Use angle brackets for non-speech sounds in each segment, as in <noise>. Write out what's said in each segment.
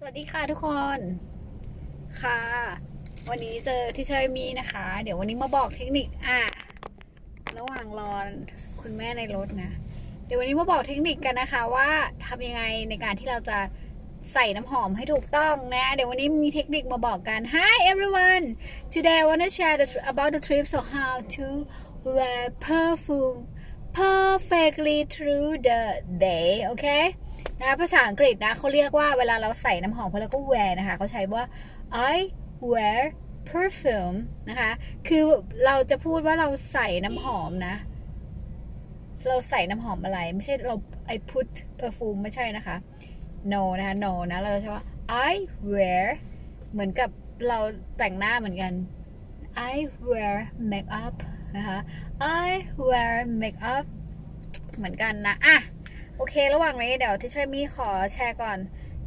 สวัสดีค่ะทุกคนค่ะ วันนี้เจอที่เชยมีนะคะ เดี๋ยววันนี้มาบอกเทคนิคอะระหว่างรอคุณแม่ในรถนะ เดี๋ยววันนี้มาบอกเทคนิคกันนะคะว่าทำยังไงในการที่เราจะใส่น้ำหอมให้ถูกต้องนะ เดี๋ยววันนี้มีเทคนิคมาบอกกัน Hi everyone today I want to share the, about the tips on how to wear perfume perfectly through the day okay นะภาษาอังกฤษนะเขาเรียกว่าเวลาเราใส่น้ำหอมเขาเรียกว่า wear นะคะเขาใช้ว่า I wear perfume นะคะ คือเราจะพูดว่าเราใส่น้ำหอมนะ เราใส่น้ำหอมอะไร ไม่ใช่เรา I put perfume ไม่ใช่นะคะ no นะคะ no นะ เราจะใช้ว่า I wear เหมือนกับเราแต่งหน้าเหมือนกัน I wear makeup นะคะ I wear makeup เหมือนกันนะ อะ โอเค ระหว่างนี้เดี๋ยวที่ช่วยมีขอแชร์ก่อน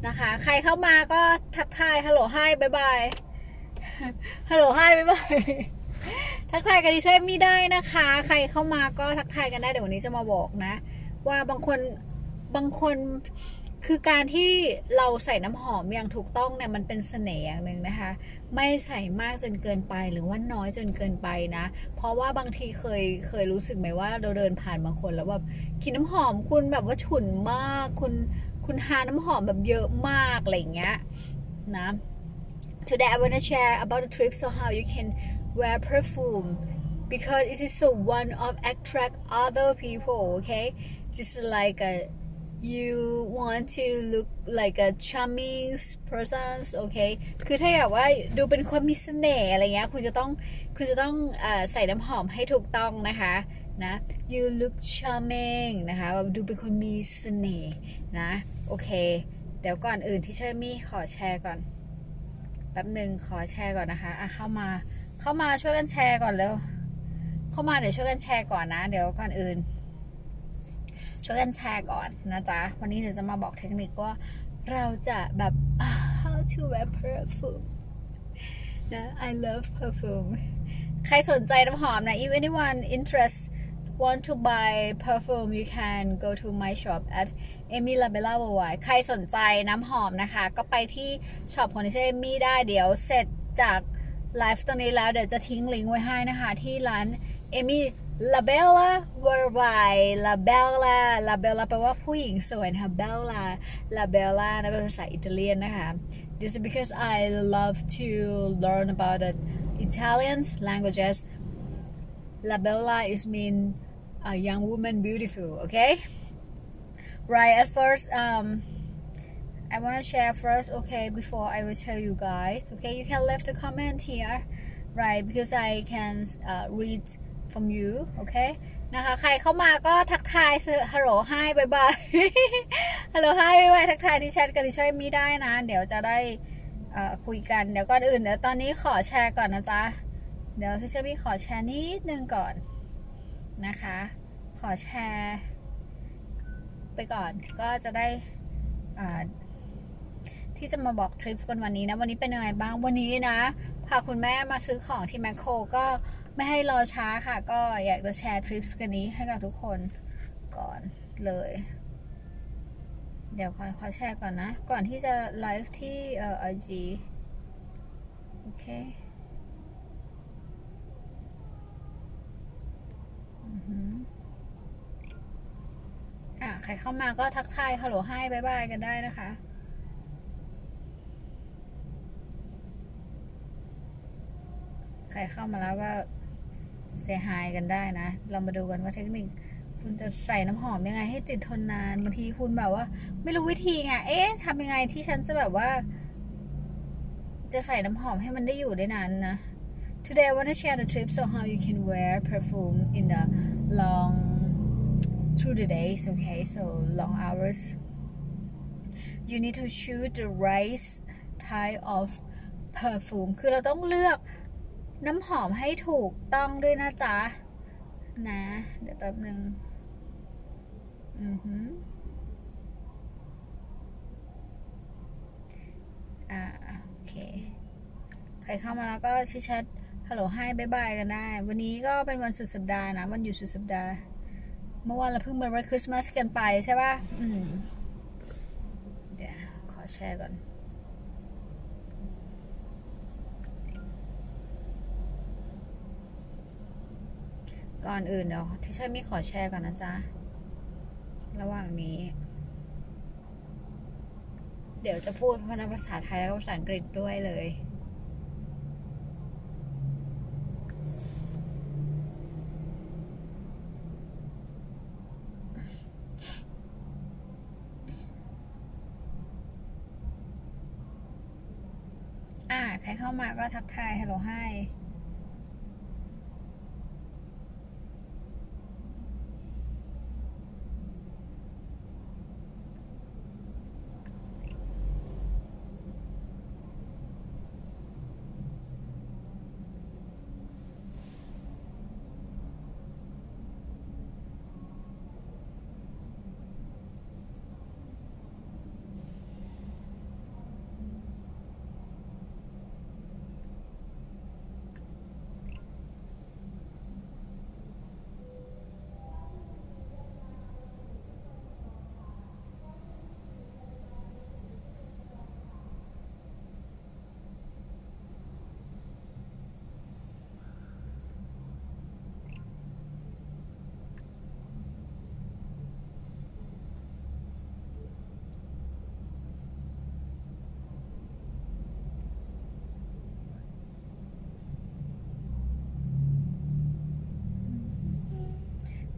นะคะ ใครเข้ามาก็ทักทายฮัลโหลไฮบายบายฮัลโหลไฮบายบายทักทายกันดิช่วยมีได้นะคะ ใครเข้ามาก็ทักทายกันได้เดี๋ยววันนี้จะมาบอกนะ ว่าบางคนบางคนคือการที่เราใส่น้ำหอมอย่างถูกต้องเนี่ยมันเป็นเสน่ห์อย่างหนึ่งนะคะ ไม่ใส่มากจนเกินไปหรือว่าน้อยจนเกินไปนะ เพราะว่าบางทีเคยเคยรู้สึกไหมว่าเราเดินผ่านบางคนแล้วแบบกลินน้ำหอมคุณแบบว่าฉุนมากคุณคุณทาน้ำหอมแบบเยอะมากอะไรเงี้ยนะ Today I want to share about the trip so how you can wear perfume because it is a one of attract other people okay just like a you want to look like a charming person okay คือถ้าอยากว่าดูเป็นคนมีเสน่ห์อะไรเงี้ย คุณจะต้อง คุณจะต้องออใส่น้ำหอมให้ถูกต้องนะคะ นะ you look charming นะคะแบบดูเป็นคนมีเสน่ห์นะ โอเค เดี๋ยวก่อนอื่นที่เชอมี่ขอแชร์ก่อน แป๊บหนึ่งขอแชร์ก่อนนะคะ อะเข้ามา เข้ามาช่วยกันแชร์ก่อนเร็ว เข้ามาเดี๋ยวช่วยกันแชร์ก่อนนะ เดี๋ยวก่อนอื่น ช่วยกันแชร์ก่อนนะจ๊ะ วันนี้เดี๋ยวจะมาบอกเทคนิคว่าเราจะแบบ how to wear perfume นะ I love perfume ใครสนใจน้ำหอมนะ if anyone interest want to buy perfume you can go to my shop at Amy Labella Worldwide ใครสนใจน้ำหอมนะคะ ก็ไปที่ช็อปของดิฉันเอมี่ได้เดี๋ยวเสร็จจากไลฟ์ตรงนี้แล้วเดี๋ยวจะทิ้งลิงก์ไว้ให้นะคะ ที่ร้านเอมี่ La Bella Worldwide La Bella La Bella แปลว่าผู้หญิงสวยนะคะ Bella La Bella นะเป็นภาษาอิตาเลียนนะคะ This is because I love to learn about the Italian languages La Bella is mean a young woman beautiful okay right at first um I want to share first okay before I will tell you guys okay you can leave the comment here right because I can uh, read from you okay นะคะ ใครเข้ามาก็ทักทายฮัลโหลไฮบายบายฮัลโหลไฮบายบายทักทายที่แชทกันช่วยมีได้นะ เดี๋ยวจะได้คุยกัน เดี๋ยวก่อนอื่นเดี๋ยวตอนนี้ขอแชร์ก่อนนะจ๊ะ เดี๋ยวที่ช่วยมีขอแชร์นิดนึงก่อนนะคะ ขอแชร์ ไปก่อนก็จะได้ที่จะมาบอกทริปกันวันนี้นะ วันนี้เป็นยังไงบ้างวันนี้นะพาคุณแม่มาซื้อของที่แมคโครก็ ไม่ให้รอช้าค่ะ ก็อยากจะแชร์ทริปกันนี้ให้กับทุกคนก่อนเลย เดี๋ยวขอขอแชร์ก่อนนะ ก่อนที่จะไลฟ์ที่เอ่อ IG โอเคอะใครเข้ามาก็ทักทายฮัลโหลให้บายบายกันได้นะคะใครเข้ามาแล้วก็ เซฮายกันได้นะ เรามาดูกันว่าเทคนิค คุณจะใส่น้ำหอมยังไง ให้ติดทนนานบางทีคุณแบบว่า ไม่รู้วิธีไงเอ๊ะทำยังไงที่ฉันจะแบบว่า จะใส่น้ำหอมให้มันได้อยู่ได้นานนะ Today I want to share the tips on how you can wear perfume in the long through the days okay so long hours you need to choose the right type of perfume คือเราต้องเลือก น้ำหอมให้ถูกต้องด้วยนะจ๊ะ นะ เดี๋ยวแป๊บหนึ่งอือหืออ่าโอเค ใครเข้ามาแล้วก็ชิชัดฮัลโหลให้บายบายกันได้ วันนี้ก็เป็นวันสุดสัปดาห์นะ วันหยุดสุดสัปดาห์ เมื่อวานเราเพิ่งมาวันคริสต์มาสกันไปใช่ป่ะ อืม เดี๋ยว ขอแชร์ก่อน ก่อนอื่นเดี๋ยวที่ช่วยมีขอแชร์ก่อนนะจ๊ะ ระหว่างนี้ เดี๋ยวจะพูดพนภาษาไทยและภาษาอังกฤษด้วยเลย อ่า ใครเข้ามาก็ทักทายฮัลโหลให้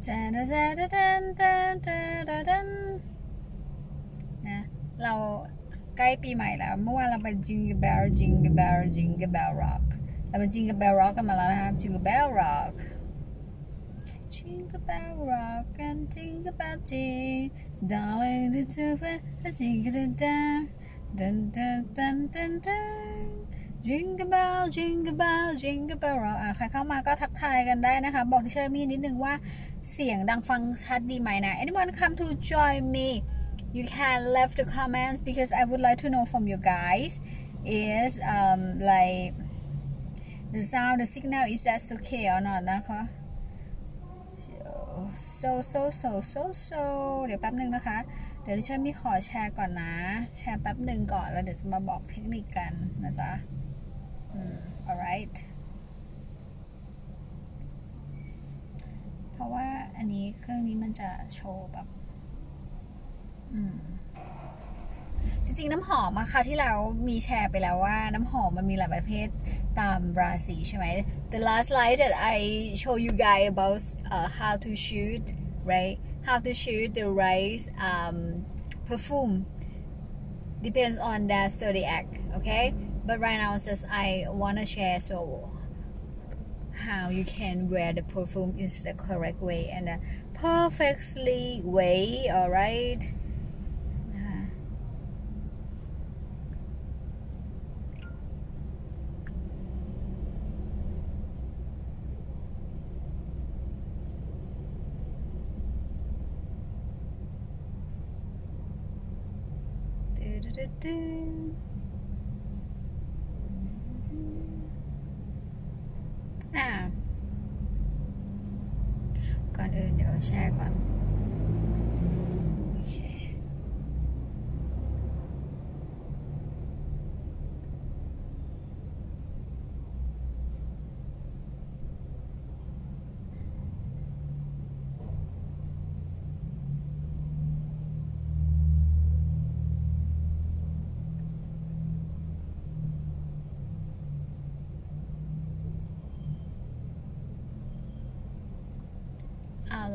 จาดาดาดาดันดาดาดาดันนะเราใกล้ปีใหม่แล้ว เมื่อวานเราไปจิงก e เบลจิงก e เบลจิงก e เบลร็อกเราไปจิงก e เบลร็อกกันมาแล้วนะครับจิงก e เบลร็อกจิงก e เบลร็อกกันจิงก e เบลจิง darling do do it จิงก e ดันดันดันดันดันดัน Jingle bell Jingle bell Jingle bell rock อะใครเข้ามาก็ทักทายกันได้นะคะ บอกที่เชอร์มี่นิดนึงว่า เสียงดังฟังชัดดีไหมนะ Anyone come to join me you can left the comments because I would like to know from you guys is um like the sound the signal is that okay or not นะคะ so so so so so เดี๋ยวแป๊บนึงนะคะ เดี๋ยวดิฉันมีขอแชร์ก่อนนะ แชร์แป๊บหนึ่งก่อนแล้วเดี๋ยวจะมาบอกเทคนิคกันนะจ๊ะ alright เพราะว่า อันนี้เครื่องนี้มันจะโชว์แบบอืมจริงๆ น้ำหอมอะค่ะที่เรามีแชร์ไปแล้วว่าน้ำหอมมันมีหลายประเภทตามราศีใช่ไหม The last slide that I show you guys about uh, how to shoot right how to shoot the right um, perfume depends on that zodiac okay but right now just I wanna share so how you can wear the perfume is the correct way and the perfectly way all right Do uh-huh. do do do.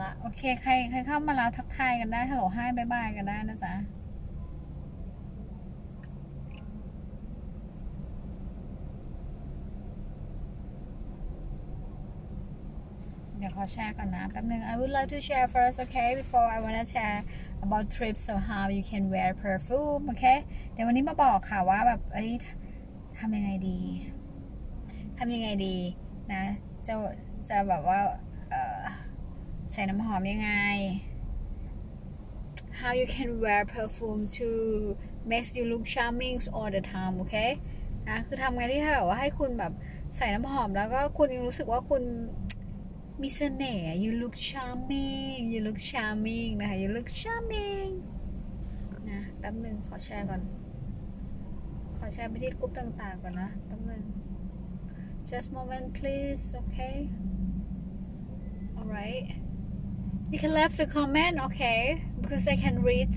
ละโอเคใครใครเข้ามาแล้วทักทายกันได้ฮัลโหลให้บายบายกันได้นะจ๊ะเดี๋ยวขอแชร์ก่อนนะแป๊บนึง I would like to share first okay before I wanna share about trips so how you can wear perfume okay เดี๋ยววันนี้มาบอกค่ะว่าแบบเอ้ยทำยังไงดีทำยังไงดีนะจะจะแบบว่า ใส่น้ำหอมยังไง how you can wear perfume to makes you look charming all the time โอเคนะคือทำไงที่ให้แบบว่าให้คุณแบบใส่น้ำหอมแล้วก็คุณยังรู้สึกว่าคุณมีเสน่ห์ you look charming you look charming นะคะ you look charming นะแป๊บนึงขอแชร์ก่อน ขอแชร์ไปที่กลุ่มต่างๆก่อนนะแป๊บนึง just moment please okay alright you can left the comment okay because I can read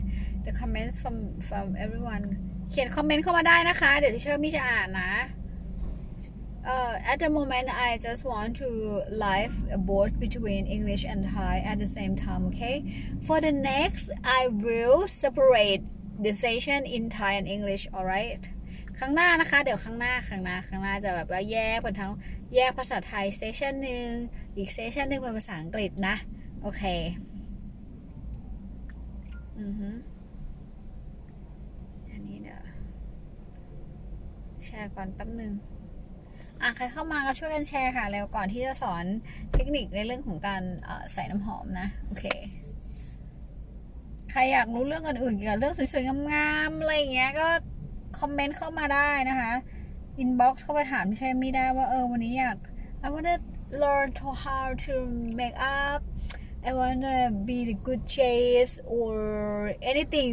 the comments from from everyone เขียนคอมเมนต์เข้ามาได้นะคะ เดี๋ยวที่เชอร์มี่จะอ่านนะ uh, at the moment I just want to live both between English and Thai at the same time okay for the next I will separate the session in Thai and English alright ครั้งหน้านะคะ เดี๋ยวข้างหน้าข้างหน้าข้างหน้าจะแบบว่าแยกเป็นทั้งแยกภาษาไทยสเตชันหนึ่งอีกสเตชันหนึ่งเป็นภาษาอังกฤษนะ โอเค อือฮึอันนี้เดี๋ยวแชร์ก่อนแป๊บหนึ่งอะใครเข้ามาก็ช่วยกันแชร์ค่ะเร็วก่อนที่จะสอนเทคนิคในเรื่องของการใส่น้ำหอมนะ โอเค ใครอยากรู้เรื่องอื่นๆเกี่ยวกับเรื่องสวยๆงามๆอะไรอย่างเงี้ยก็คอมเมนต์เข้ามาได้นะคะอินบ็อกซ์เข้าไปถามพี่ชัยมี่ได้ว่าเออวันนี้อยาก I wanna learn to how to make up I wanna be the good shapes or anything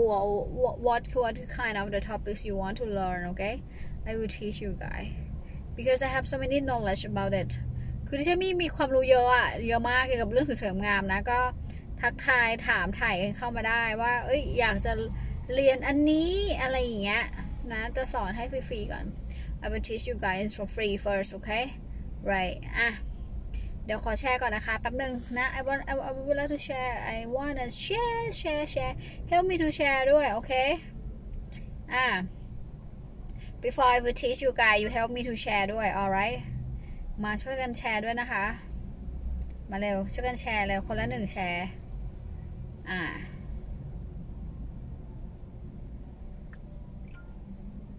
or what what what kind of the topics you want to learn okay I will teach you guys because I have so many knowledge about it คือที่ฉันมีมีความรู้เยอะอะเยอะมากเกี่ยวกับเรื่องสวยๆงามนะ ก็ทักทายถามถ่ายเข้ามาได้ว่า เอ้ยอยากจะเรียนอันนี้อะไรอย่างเงี้ยนะจะสอนให้ฟรีๆก่อน I will teach you guys for free first okay right อะ เดี๋ยวขอแชร์ก่อนนะคะ แป๊บหนึ่งนะ I want I, I would like to share I wanna share share share help me to share ด้วย โอเค อะ before I will teach you guys you help me to share ด้วย alright มาช่วยกันแชร์ด้วยนะคะ มาเร็ว ช่วยกันแชร์เร็ว คนละหนึ่งแชร์ อ่า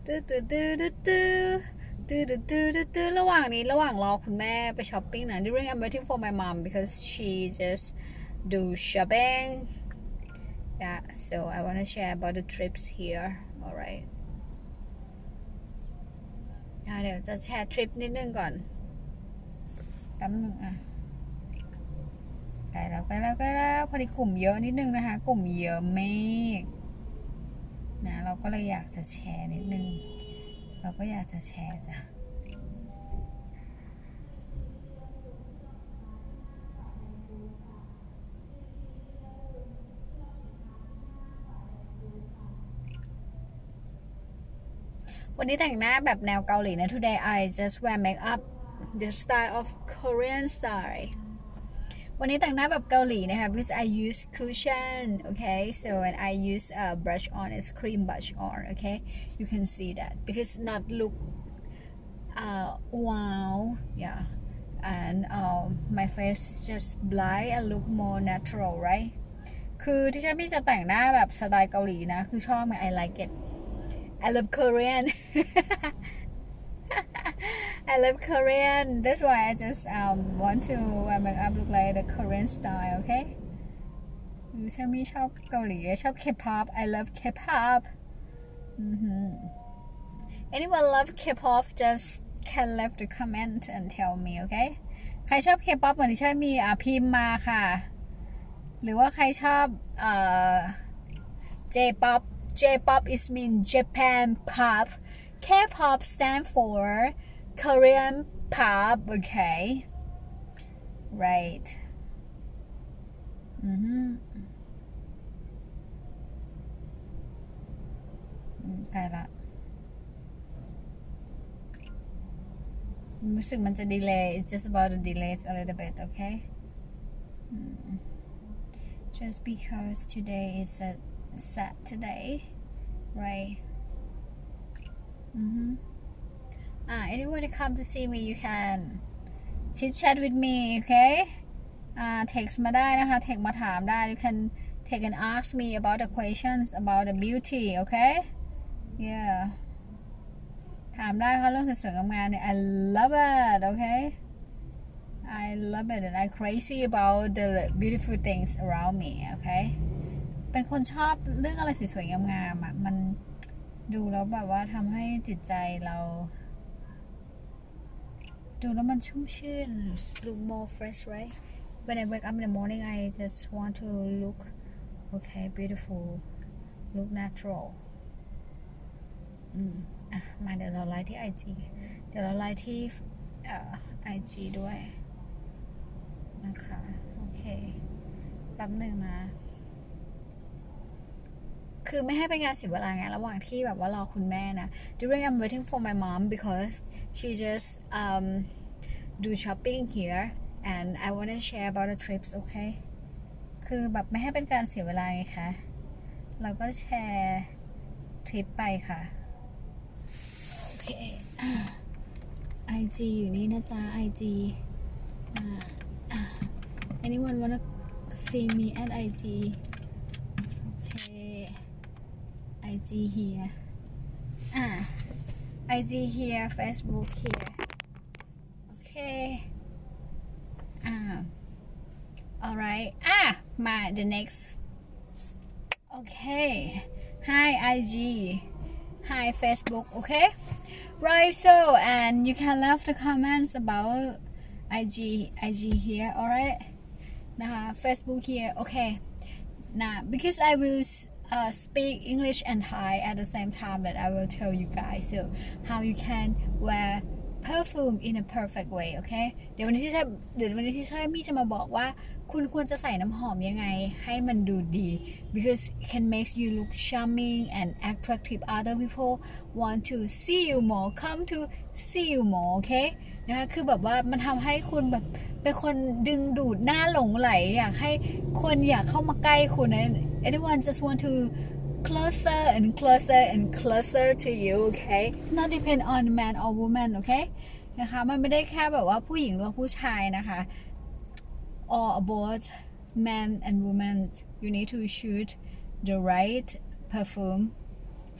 ตื้อตื้อตื้อ ตื้อตื้อตื้อตื้อตื้อระหว่างนี้ระหว่างรอคุณแม่ไปช้อปปิ้งนะ during I'm waiting for my mom because she just do shopping yeah so I want to share about the trips here alright อะเดี๋ยวจะแชร์ทริปนิดนึงก่อนแป๊บนึงอะใกลแล้วใกลแล้วใกลแล้วพอดีกลุ่มเยอะนิดนึงนะคะ กลุ่มเยอะมากนะเราก็เลยอยากจะแชร์นิดนึง เราก็อยากจะแชร์จ้ะวันนี้แต่งหน้าแบบแนวเกาหลีนะ Today I just wear makeup the style of Korean style วันนี้แต่งหน้าแบบเกาหลีนะคะ because I use cushion okay so when I use a brush on is cream brush on okay you can see that because not look uh wow yeah and uh, my face is just blind and look more natural right คือที่ฉันพี่จะแต่งหน้าแบบสไตล์เกาหลีนะ คือชอบไง I like it I love Korean <laughs> I love Korean that's why I just um want to wear makeup look like the Korean style okay ฉันไม่ชอบเกาหลีชอบ K-pop I love K-pop อือหือ anyone love K-pop just can leave the comment and tell me okay ใครชอบ K-pop เหมือนที่ฉันมีอ่ะพิมพ์มาค่ะ หรือว่าใครชอบเอ่อ J-pop J-pop is mean Japan pop K-pop stand for Korean pop okay right อือหืออืมใกล้ละรู้สึกมันจะ delay it's just about the delays a little bit okay อืม just because today is a Saturday right mm-hmm. ah anyone to come to see me you can chit chat with me okay อ่า text มาได้นะคะ text มาถามได้ you can take and ask me about the questions about the beauty okay yeah ถามได้ค่ะเรื่องสวยๆงามๆเนี่ย I love it okay I love it and I crazy about the beautiful things around me okay เป็นคนชอบเรื่องอะไรสวยๆงามๆอะมันดูแล้วแบบว่าทำให้จิตใจเรา ดูแล้วมันชุ่มชื่น look more fresh right when I wake up in the morning I just want to look okay beautiful look natural อืมอ่ะ มาเดี๋ยวเราไลฟ์ที่ IG เดี๋ยวเราไลฟ์ที่เอ่อ IG ด้วย นะคะ โอเค แป๊บหนึ่งนะ คือไม่ให้เป็นการเสียเวลาไงระหว่างที่แบบว่ารอคุณแม่นะ during I'm waiting for my mom because she just um do shopping here and I wanna share about the trips okay คือแบบไม่ให้เป็นการเสียเวลาไงคะ เราก็แชร์ทริปไปค่ะ โอเค IG อยู่นี่นะจ๊ะ IG anyone wanna see me at IG IG here อ่า IG here Facebook here okay อ่า alright อ่ะมา the next okay hi IG hi Facebook okay right so and you can leave the comments about IG IG here alright นะคะ Facebook here okay now because I will uh, speak English and Thai at the same time that I will tell you guys so how you can wear perfume in a perfect way โอเค เดี๋ยววันนี้ที่ใช่เดี๋ยววันนี้ที่ใช่มี่จะมาบอกว่า คุณควรจะใส่น้ำหอมยังไงให้มันดูดี because it can make you look charming and attractive other people want to see you more come to see you more โอเคนะคะคือแบบว่ามันทำให้คุณแบบเป็นคนดึงดูดหน้าหลงไหล อยากให้คนอยากเข้ามาใกล้คุณนะ everyone just want to closer and closer and closer to you okay not depend on man or woman okay นะคะมันไม่ได้แค่แบบว่าผู้หญิงหรือผู้ชายนะคะ or about men and women you need to shoot the right perfume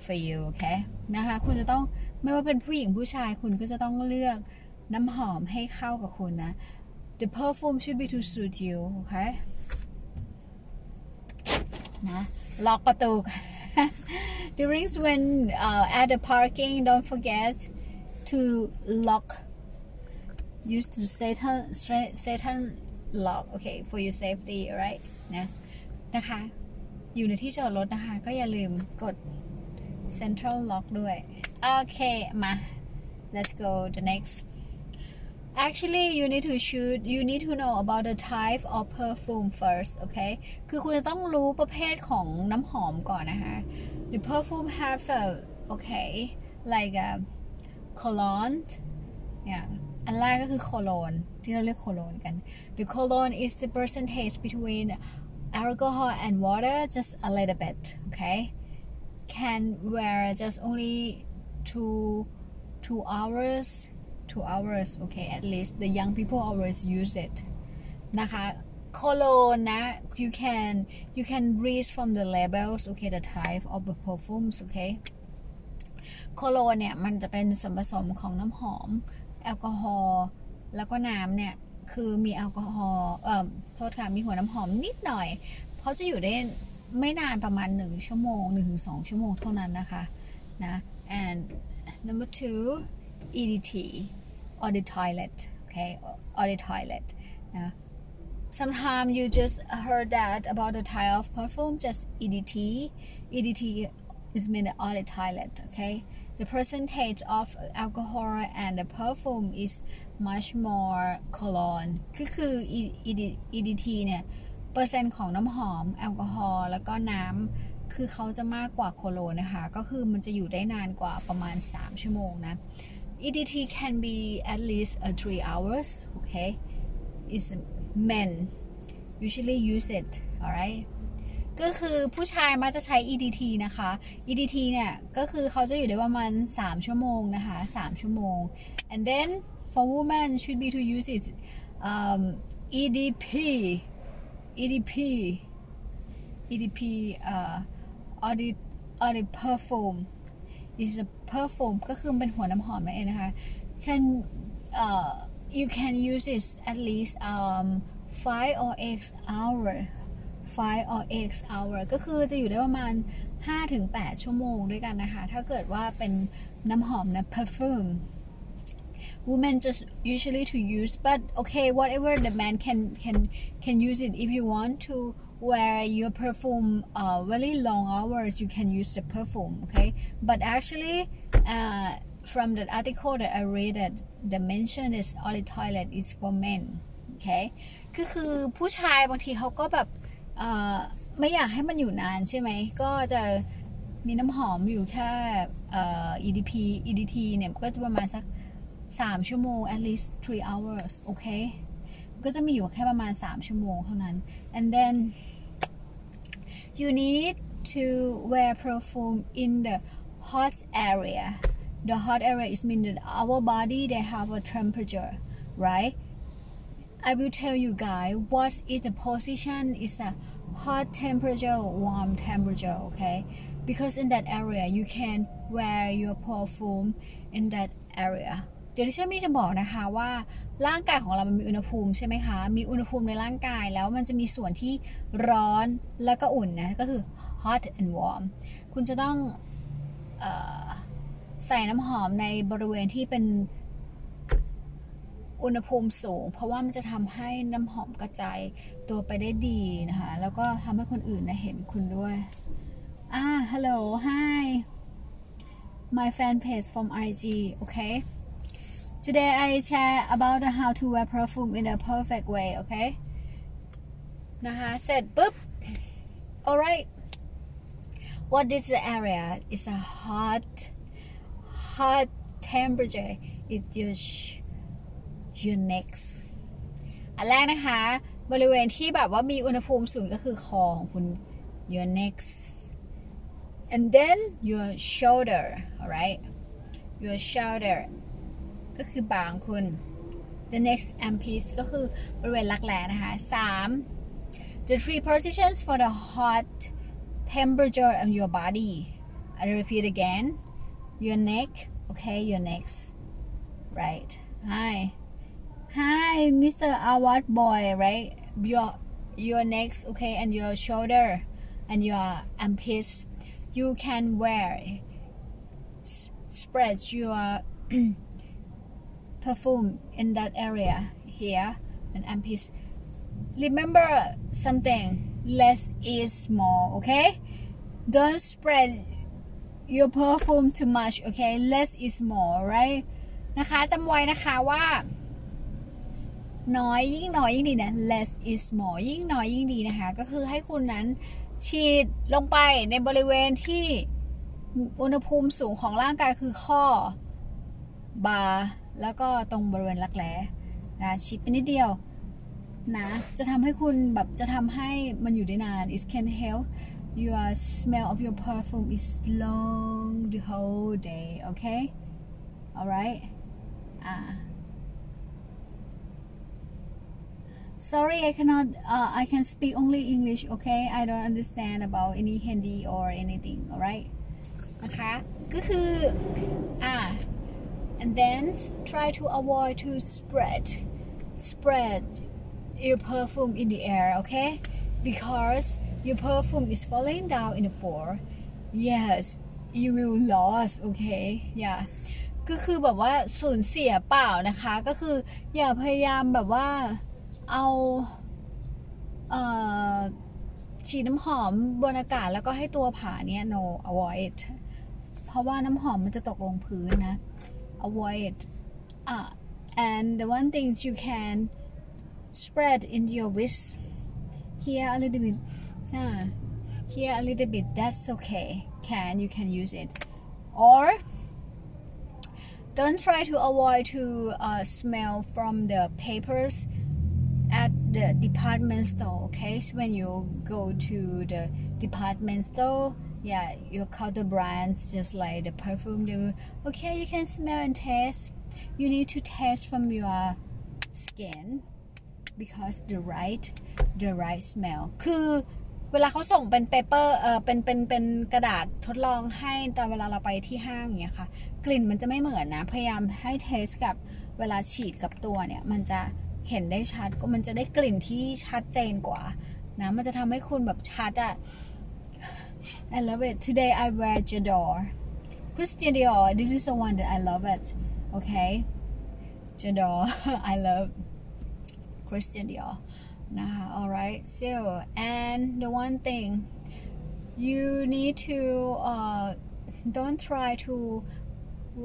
for you okay นะคะ คุณจะต้องไม่ว่าเป็นผู้หญิงผู้ชายคุณก็จะต้องเลือกน้ำหอมให้เข้ากับคุณนะ the perfume should be to suit you okay นะล็อกประตูกัน the rings when uh, at the parking don't forget to lock use the Satan Satan lock okay for your safety alright นะนะคะ อยู่ในที่จอดรถนะคะ ก็อย่าลืมกด central lock ด้วย โอเค มา let's go the next actually you need to shoot you need to know about the type of perfume first okay คือคุณจะต้องรู้ประเภทของน้ำหอมก่อนนะคะ the perfume have a okay like a cologne yeah อันแรกก็คือโคโลนที่เราเรียกโคโลนกัน the cologne is the percentage between alcohol and water just a little bit okay can wear just only two two hours two hours okay at least the young people always use it นะคะโคโลนนะ you can you can read from the labels okay the type of the perfumes okay โคโลนเนี่ย มันจะเป็นส่วนผสมของน้ำหอม อลกอฮอล์แล้วก็น้ำเนี่ยคือมีแอลกอฮอล์เอ่อโทษค่ะมีหัวน้ำหอมนิดหน่อยเขาจะอยู่ได้ไม่นานประมาณ 1 ชั่วโมง 1-2 ชั่วโมงเท่านั้นนะคะนะ and number two EDT or the toilet okay or the toilet นะ sometimes you just heard that about the type of perfume just EDT EDT is meant on the toilet okay the percentage of alcohol and the perfume is much more cologne คือคือ EDT เนี่ย เปอร์เซ็นต์ของน้ำหอม แอลกอฮอล์แล้วก็น้ำ คือเขาจะมากกว่าโคโลนนะคะ ก็คือมันจะอยู่ได้นานกว่าประมาณ 3 ชั่วโมงนะ EDT can be at least uh, three hours okay is men usually use it alright ก็คือผู้ชายมักจะใช้ EDT นะคะ EDT เนี่ยก็คือเขาจะอยู่ได้ประมาณ 3 ชั่วโมงนะคะ 3 ชั่วโมง and then for woman should be to use it um, EDP EDP EDP uh, audit audit perfume is a perfume ก็คือเป็นหัวน้ำหอมนั่นเองนะคะ can uh, you can use it at least um, five or eight hours 5 or 8 hour ก็คือจะอยู่ได้ประมาณ 5-8 ชั่วโมงด้วยกันนะคะ ถ้าเกิดว่าเป็นน้ำหอมนะ perfume women just usually to use but okay whatever the man can can can use it if you want to wear your perfume uh, very long hours you can use the perfume okay but actually uh, from the article that I read that the mention is only toilet is for men okay ก็คือผู้ชายบางทีเขาก็แบบ ไม่อยากให้มันอยู่นานใช่ไหม ก็จะมีน้ำหอมอยู่แค่ EDP EDT เนี่ย ก็จะประมาณสัก 3 ชั่วโมง at least 3 hours โอเค ก็จะมีอยู่แค่ประมาณ 3 ชั่วโมงเท่านั้น and then you need to wear perfume in the hot area the hot area is mean that our body they have a temperature right I will tell you guys what is the position is a hot temperature warm temperature okay because in that area you can wear your perfume in that area เดี๋ยวที่ฉันมีจะบอกนะคะว่าร่างกายของเรามันมีอุณหภูมิใช่ไหมคะ มีอุณหภูมิในร่างกายแล้วมันจะมีส่วนที่ร้อนแล้วก็อุ่นนะ ก็คือ hot and warm คุณจะต้องใส่น้ำหอมในบริเวณที่เป็น อุณหภูมิสูง เพราะว่ามันจะทำให้น้ำหอมกระจายตัวไปได้ดีนะคะ แล้วก็ทำให้คนอื่นนะเห็นคุณด้วยอ่า hello hi my fan page from IG okay Today I share about how to wear perfume in a perfect way okay นะคะเสร็จปุ๊บ alright what is the area it's a hot hot temperature it your sh- your neck อันแรกนะคะ บริเวณที่แบบว่ามีอุณหภูมิสูงก็คือคอของคุณ your neck and then your shoulder alright your shoulder ก็คือบางคุณ the next armpit ก็คือบริเวณรักแร้นะคะ 3. the three positions for the hot temperature of your body I repeat again your neck okay your neck right hi hi Mr. Awad boy right your your neck okay and your shoulder and your armpits you can wear s- spread your <clears throat> perfume in that area here and armpits remember something less is more okay don't spread your perfume too much okay less is more right นะคะจำไว้นะคะว่า น้อยยิ่งน้อยยิ่งดีนะ less is more ยิ่งน้อยยิ่งดีนะคะ ก็คือให้คุณนั้นฉีดลงไปในบริเวณที่อุณหภูมิสูงของร่างกายคือข้อบาแล้วก็ตรงบริเวณรักแร้นะฉีดไปนิดเดียวนะจะทำให้คุณแบบจะทำให้มันอยู่ได้นาน it can help your smell of your perfume is long the whole day okay alright อ่า Sorry, I cannot. Uh, I can speak only English. Okay, I don't understand about any Hindi or anything. Alright, นะคะก็คืออ่า and then try to avoid to spread spread your perfume in the air. Okay, because your perfume is falling down in the floor. Yes, you will lose. Okay, yeah. ก็คือแบบว่าสูญเสียเปล่านะคะ ก็คืออย่าพยายามแบบว่า เอาเอ่อฉีดน้ำหอมบนอากาศแล้วก็ให้ตัวผาเนี่ย no avoid เพราะว่าน้ำหอมมันจะตกลงพื้นนะ avoid อ่ะ and the one thing you can spread in your wrist here a little bit อ่า here a little bit that's okay can you can use it or don't try to avoid to uh, smell from the papers at the department store okay so when you go to the department store yeah you call the brands just like the perfume they will okay you can smell and taste you need to taste from your skin because the right the right smell คือเวลาเขาส่งเป็นเปเปอร์เออเป็นเป็นเป็นกระดาษทดลองให้ตอนเวลาเราไปที่ห้างอย่างเงี้ยค่ะ กลิ่นมันจะไม่เหมือนนะ พยายามให้เทสกับเวลาฉีดกับตัวเนี่ย มันจะ เห็นได้ชัดก็มันจะได้กลิ่นที่ชัดเจนกว่านะมันจะทำให้คุณแบบชัดอะ I love it today I wear Jador Christian Dior this is the one that I love it okay Jador I love Christian Dior นะคะ alright so and the one thing you need to uh, don't try to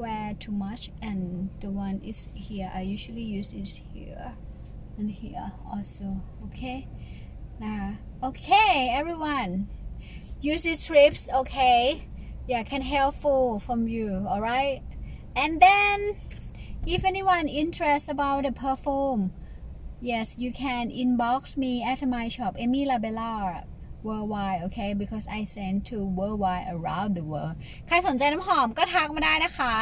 wear too much and the one is here I usually use is here and here also okay? Now okay everyone. Use these trips, okay? Yeah can helpful from you all right and then if anyone interested about the perfume yes you can inbox me at my shop Amy Labella worldwide okay because I send to worldwide around the world ใครสนใจน้ำหอมก็ทักมาได้นะคะ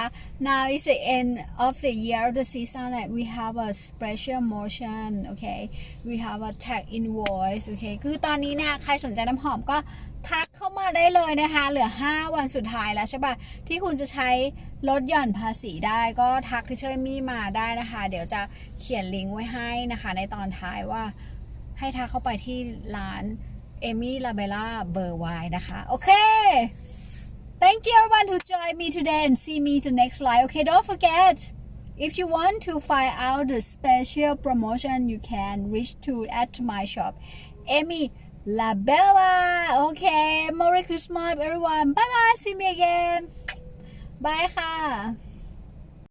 now is the end of the year of the season like we have a special motion okay we have a tag invoice okay คือตอนนี้เนี่ยใครสนใจน้ำหอมก็ทักเข้ามาได้เลยนะคะ เหลือ 5 วันสุดท้ายแล้วใช่ปะที่คุณจะใช้ลดหย่อนภาษีได้ก็ทักที่เชยมี่มาได้นะคะ เดี๋ยวจะเขียนลิงก์ไว้ให้นะคะ ในตอนท้ายว่าให้ทักเข้าไปที่ร้าน เอมี่ลาเบล่าเบอร์ไวนะคะ โอเค thank you everyone to join me today and see me the next live okay don't forget if you want to find out the special promotion you can reach to at my shop Amy La Bella okay Merry Christmas everyone bye bye see me again bye ค่ะ